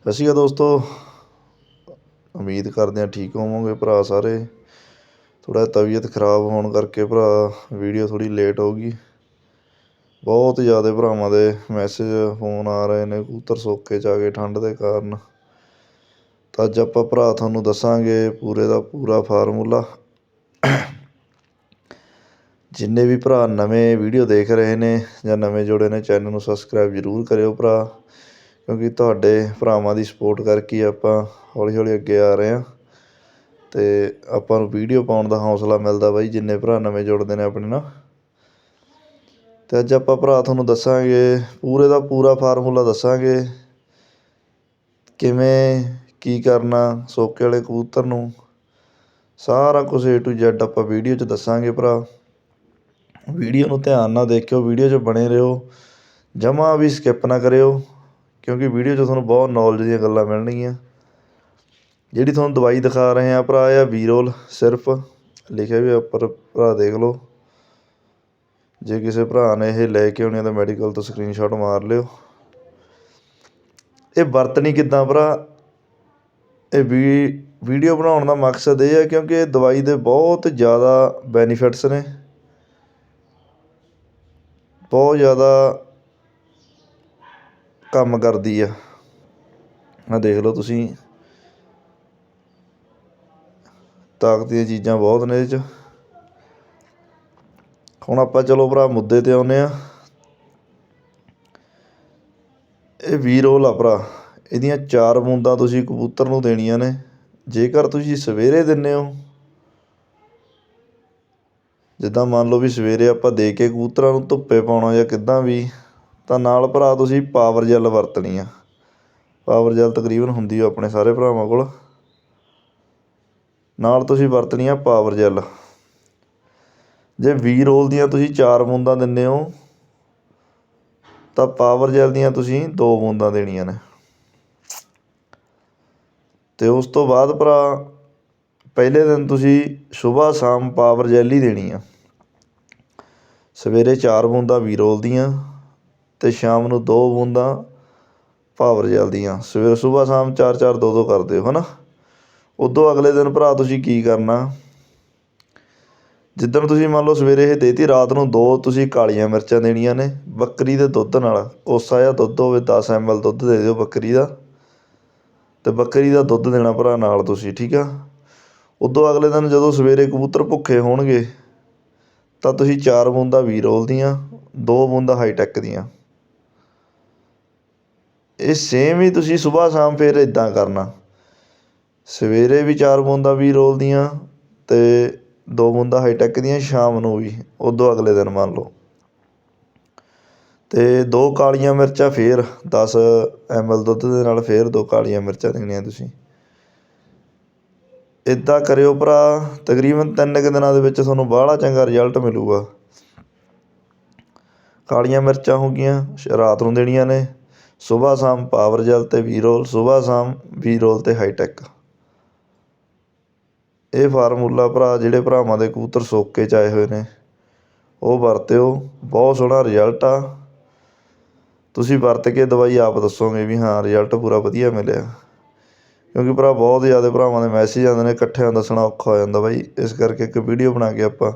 ਸਤਿ ਸ਼੍ਰੀ ਅਕਾਲ ਦੋਸਤੋ। ਉਮੀਦ ਕਰਦੇ ਹਾਂ ਠੀਕ ਹੋਵੋਗੇ ਭਰਾ ਸਾਰੇ। ਥੋੜ੍ਹਾ ਤਬੀਅਤ ਖਰਾਬ ਹੋਣ ਕਰਕੇ ਭਰਾ ਵੀਡੀਓ ਥੋੜ੍ਹੀ ਲੇਟ ਹੋ ਗਈ। ਬਹੁਤ ਜ਼ਿਆਦਾ ਭਰਾਵਾਂ ਦੇ ਮੈਸੇਜ ਫੋਨ ਆ ਰਹੇ ਨੇ, ਕਬੂਤਰ ਸੋਕੇ 'ਚ ਆ ਗਏ ਠੰਡ ਦੇ ਕਾਰਨ। ਤਾਂ ਅੱਜ ਆਪਾਂ ਭਰਾ ਤੁਹਾਨੂੰ ਦੱਸਾਂਗੇ ਪੂਰੇ ਦਾ ਪੂਰਾ ਫਾਰਮੂਲਾ। ਜਿੰਨੇ ਵੀ ਭਰਾ ਨਵੇਂ ਵੀਡੀਓ ਦੇਖ ਰਹੇ ਨੇ ਜਾਂ ਨਵੇਂ ਜੁੜੇ ਨੇ, ਚੈਨਲ ਨੂੰ ਸਬਸਕ੍ਰਾਈਬ ਜ਼ਰੂਰ ਕਰਿਓ ਭਰਾ। ਕਿਉਂਕਿ ਤੁਹਾਡੇ ਭਰਾਵਾਂ ਦੀ ਸਪੋਰਟ ਕਰਕੇ ਹੀ ਆਪਾਂ ਹੌਲੀ ਹੌਲੀ ਅੱਗੇ ਆ ਰਹੇ ਹਾਂ। ਅਤੇ ਆਪਾਂ ਨੂੰ ਵੀਡੀਓ ਪਾਉਣ ਦਾ ਹੌਂਸਲਾ ਮਿਲਦਾ ਬਾਈ, ਜਿੰਨੇ ਭਰਾ ਨਵੇਂ ਜੁੜਦੇ ਨੇ ਆਪਣੇ ਨਾਲ। ਅਤੇ ਅੱਜ ਆਪਾਂ ਭਰਾ ਤੁਹਾਨੂੰ ਦੱਸਾਂਗੇ, ਪੂਰੇ ਦਾ ਪੂਰਾ ਫਾਰਮੂਲਾ ਦੱਸਾਂਗੇ। ਕਿਵੇਂ, ਕੀ ਕਰਨਾ, ਸੋਕੇ ਵਾਲੇ ਕਬੂਤਰ ਨੂੰ। ਸਾਰਾ ਕੁਝ ਏ ਟੂ ਜ਼ੈਡ ਆਪਾਂ ਵੀਡੀਓ 'ਚ ਦੱਸਾਂਗੇ ਭਰਾ। ਵੀਡੀਓ ਨੂੰ ਧਿਆਨ ਨਾਲ ਦੇਖਿਓ ਵੀਡੀਓ 'ਚ ਬਣੇ ਰਹੋ। ਜਮਾਂ ਵੀ ਸਕਿੱਪ ਨਾ ਕਰਿਓ। ਕਿਉਂਕਿ ਵੀਡੀਓ 'ਚ ਤੁਹਾਨੂੰ ਬਹੁਤ ਨੌਲੇਜ ਦੀਆਂ ਗੱਲਾਂ ਮਿਲਣਗੀਆਂ। ਜਿਹੜੀ ਤੁਹਾਨੂੰ ਦਵਾਈ ਦਿਖਾ ਰਹੇ ਹਾਂ ਭਰਾ ਆ ਵੀਰੋਲ ਸਿਰਫ ਲਿਖਿਆ ਵੀ ਉੱਪਰ, ਭਰਾ ਦੇਖ ਲਓ। ਜੇ ਕਿਸੇ ਭਰਾ ਨੇ ਇਹ ਲੈ ਕੇ ਆਉਣੀ ਆ ਤਾਂ ਮੈਡੀਕਲ ਤੋਂ ਸਕਰੀਨਸ਼ਾਟ ਮਾਰ ਲਿਓ। ਇਹ ਵਰਤਣੀ ਕਿੱਦਾਂ ਭਰਾ? ਇਹ ਵੀ, ਵੀਡੀਓ ਬਣਾਉਣ ਦਾ ਮਕਸਦ ਇਹ ਹੈ ਕਿਉਂਕਿ ਇਹ ਦਵਾਈ ਦੇ ਬਹੁਤ ਜ਼ਿਆਦਾ ਬੈਨੀਫਿਟਸ ਨੇ। ਬਹੁਤ ਜ਼ਿਆਦਾ ਕੰਮ ਕਰਦੀ ਆ। ਆ ਦੇਖ ਲਓ ਤੁਸੀਂ। ਤਾਕਤ ਦੀਆਂ ਚੀਜ਼ਾਂ ਬਹੁਤ ਨੇ ਇਹਦੇ 'ਚ। ਹੁਣ ਆਪਾਂ ਚਲੋ ਭਰਾ ਮੁੱਦੇ 'ਤੇ ਆਉਂਦੇ ਆ। ਇਹ ਵੀਰੋਲ ਆ ਭਰਾ, ਇਹਦੀਆਂ ਚਾਰ ਬੂੰਦਾਂ ਤੁਸੀਂ ਕਬੂਤਰ ਨੂੰ ਦੇਣੀਆਂ ਨੇ। ਜੇਕਰ ਤੁਸੀਂ ਸਵੇਰੇ ਦਿੰਦੇ ਹੋ, ਜਿੱਦਾਂ ਮੰਨ ਲਓ ਵੀ ਸਵੇਰੇ ਆਪਾਂ ਦੇ ਕੇ ਕਬੂਤਰਾਂ ਨੂੰ ਧੁੱਪੇ ਪਾਉਣਾ ਜਾਂ ਕਿੱਦਾਂ ਵੀ ਤਾਂ ਨਾਲ ਭਰਾ ਤੁਸੀਂ ਪਾਵਰ ਜੈੱਲ ਵਰਤਣੀ ਆ। ਪਾਵਰ ਜੈੱਲ ਤਕਰੀਬਨ ਹੁੰਦੀ ਆ ਆਪਣੇ ਸਾਰੇ ਭਰਾਵਾਂ ਕੋਲ। ਨਾਲ ਤੁਸੀਂ ਵਰਤਣੀ ਆ ਪਾਵਰ ਜੈੱਲ ਜੇ ਵੀ ਰੋਲ ਦੀਆਂ ਤੁਸੀਂ ਚਾਰ ਬੂੰਦਾਂ ਦਿੰਦੇ ਹੋ, ਤਾਂ ਪਾਵਰ ਜੈੱਲ ਦੀਆਂ ਤੁਸੀਂ ਦੋ ਬੂੰਦਾਂ ਦੇਣੀਆਂ ਨੇ। ਅਤੇ ਉਸ ਤੋਂ ਬਾਅਦ ਭਰਾ, ਪਹਿਲੇ ਦਿਨ ਤੁਸੀਂ ਸੁਬਾਹ ਸ਼ਾਮ ਪਾਵਰ ਜੈੱਲ ਹੀ ਦੇਣੀ ਆ। ਸਵੇਰੇ ਚਾਰ ਬੂੰਦਾਂ ਵੀ ਰੋਲ ਦੀਆਂ ਅਤੇ ਸ਼ਾਮ ਨੂੰ ਦੋ ਬੂੰਦਾਂ ਪਾਵਰ ਜੈਲ ਦੀਆਂ। ਸਵੇਰ ਸੁਬਾਹ ਸ਼ਾਮ ਚਾਰ ਚਾਰ ਦੋ ਦੋ ਕਰ ਦਿਓ ਹੈ ਨਾ ਉਦੋਂ ਅਗਲੇ ਦਿਨ ਭਰਾ ਤੁਸੀਂ ਕੀ ਕਰਨਾ? ਜਿੱਦਣ ਤੁਸੀਂ ਮੰਨ ਲਓ ਸਵੇਰੇ ਇਹ ਦੇਤੀ, ਰਾਤ ਨੂੰ ਦੋ ਤੁਸੀਂ ਕਾਲੀਆਂ ਮਿਰਚਾਂ ਦੇਣੀਆਂ ਨੇ, ਬੱਕਰੀ ਦੇ ਦੁੱਧ ਨਾਲ। ਕੋਸਾ ਜਿਹਾ ਦੁੱਧ ਹੋਵੇ 10 ਐਲ ਦੁੱਧ ਦੇ ਦਿਓ ਬੱਕਰੀ ਦਾ। ਅਤੇ ਬੱਕਰੀ ਦਾ ਦੁੱਧ ਦੇਣਾ ਭਰਾ ਨਾਲ ਤੁਸੀਂ, ਠੀਕ ਆ? ਉਦੋਂ ਅਗਲੇ ਦਿਨ ਜਦੋਂ ਸਵੇਰੇ ਕਬੂਤਰ ਭੁੱਖੇ ਹੋਣਗੇ, ਤਾਂ ਤੁਸੀਂ ਚਾਰ ਬੂੰਦਾਂ ਵੀਰੋਲ ਦੀਆਂ ਦੋ ਬੂੰਦਾਂ ਹਾਈਟੈਕ ਦੀਆਂ। ਇਹ ਸੇਮ ਹੀ ਤੁਸੀਂ ਸਵੇਰ ਸ਼ਾਮ ਫਿਰ ਇੱਦਾਂ ਕਰਨਾ। ਸਵੇਰੇ ਵੀ ਚਾਰ ਬੂੰਦਾਂ ਵੀ ਰੋਲ ਦੀਆਂ ਅਤੇ ਦੋ ਬੂੰਦਾਂ ਹਾਈਟੈਕ ਦੀਆਂ ਸ਼ਾਮ ਨੂੰ ਵੀ, ਉਦੋਂ ਅਗਲੇ ਦਿਨ ਮੰਨ ਲਓ। ਅਤੇ ਦੋ ਕਾਲੀਆਂ ਮਿਰਚਾਂ ਫਿਰ, ਦਸ ਐਮ ਐਲ ਦੁੱਧ ਦੇ ਨਾਲ ਫਿਰ ਦੋ ਕਾਲੀਆਂ ਮਿਰਚਾਂ ਦੇਣੀਆਂ ਤੁਸੀਂ। ਇੱਦਾਂ ਕਰਿਓ ਭਰਾ, ਤਕਰੀਬਨ ਤਿੰਨ ਕੁ ਦਿਨਾਂ ਦੇ ਵਿੱਚ ਤੁਹਾਨੂੰ ਬਾਹਲਾ ਚੰਗਾ ਰਿਜ਼ਲਟ ਮਿਲੂਗਾ। ਕਾਲੀਆਂ ਮਿਰਚਾਂ ਹੋ ਗਈਆਂ, ਰਾਤ ਨੂੰ ਦੇਣੀਆਂ ਨੇ। ਸੁਬਾਹ ਸ਼ਾਮ ਪਾਵਰ ਜੈੱਲ ਅਤੇ ਵੀ ਰੋਲ ਸੁਬਾਹ ਸ਼ਾਮ ਵੀ ਰੋਲ ਅਤੇ ਹਾਈਟੈਕ ਇਹ ਫਾਰਮੂਲਾ ਭਰਾ ਜਿਹੜੇ ਭਰਾਵਾਂ ਦੇ ਕਬੂਤਰ ਸੋਕੇ 'ਚ ਆਏ ਹੋਏ ਨੇ। ਉਹ ਵਰਤਿਓ, ਬਹੁਤ ਸੋਹਣਾ ਰਿਜ਼ਲਟ ਆ। ਤੁਸੀਂ ਵਰਤ ਕੇ ਦਵਾਈ ਆਪ ਦੱਸੋਗੇ ਵੀ ਹਾਂ ਰਿਜ਼ਲਟ ਪੂਰਾ ਵਧੀਆ ਮਿਲਿਆ। ਕਿਉਂਕਿ ਭਰਾ ਬਹੁਤ ਜ਼ਿਆਦਾ ਭਰਾਵਾਂ ਦੇ ਮੈਸੇਜ ਆਉਂਦੇ ਨੇ, ਇਕੱਠਿਆਂ ਦੱਸਣਾ ਔਖਾ ਹੋ ਜਾਂਦਾ ਬਾਈ। ਇਸ ਕਰਕੇ ਇੱਕ ਵੀਡੀਓ ਬਣਾ ਕੇ ਆਪਾਂ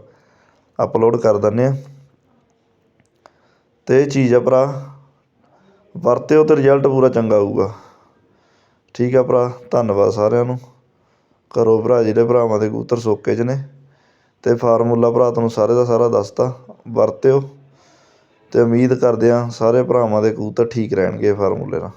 ਅਪਲੋਡ ਕਰ ਦਿੰਦੇ ਹਾਂ। ਅਤੇ ਇਹ ਚੀਜ਼ ਆ ਭਰਾ ਵਰਤਿਓ ਅਤੇ ਰਿਜ਼ਲਟ ਪੂਰਾ ਚੰਗਾ ਆਊਗਾ ਠੀਕ ਆ ਭਰਾ, ਧੰਨਵਾਦ ਸਾਰਿਆਂ ਨੂੰ। ਕਰੋ ਭਰਾ ਜਿਹੜੇ ਭਰਾਵਾਂ ਦੇ ਕਬੂਤਰ ਸੋਕੇ 'ਚ ਨੇ। ਅਤੇ ਫਾਰਮੂਲਾ ਭਰਾ ਤੁਹਾਨੂੰ ਸਾਰੇ ਦਾ ਸਾਰਾ ਦੱਸਤਾ। ਵਰਤਿਓ ਅਤੇ ਉਮੀਦ ਕਰਦੇ ਹਾਂ ਸਾਰੇ ਭਰਾਵਾਂ ਦੇ ਕਬੂਤਰ ਠੀਕ ਰਹਿਣਗੇ ਫਾਰਮੂਲੇ ਨਾਲ।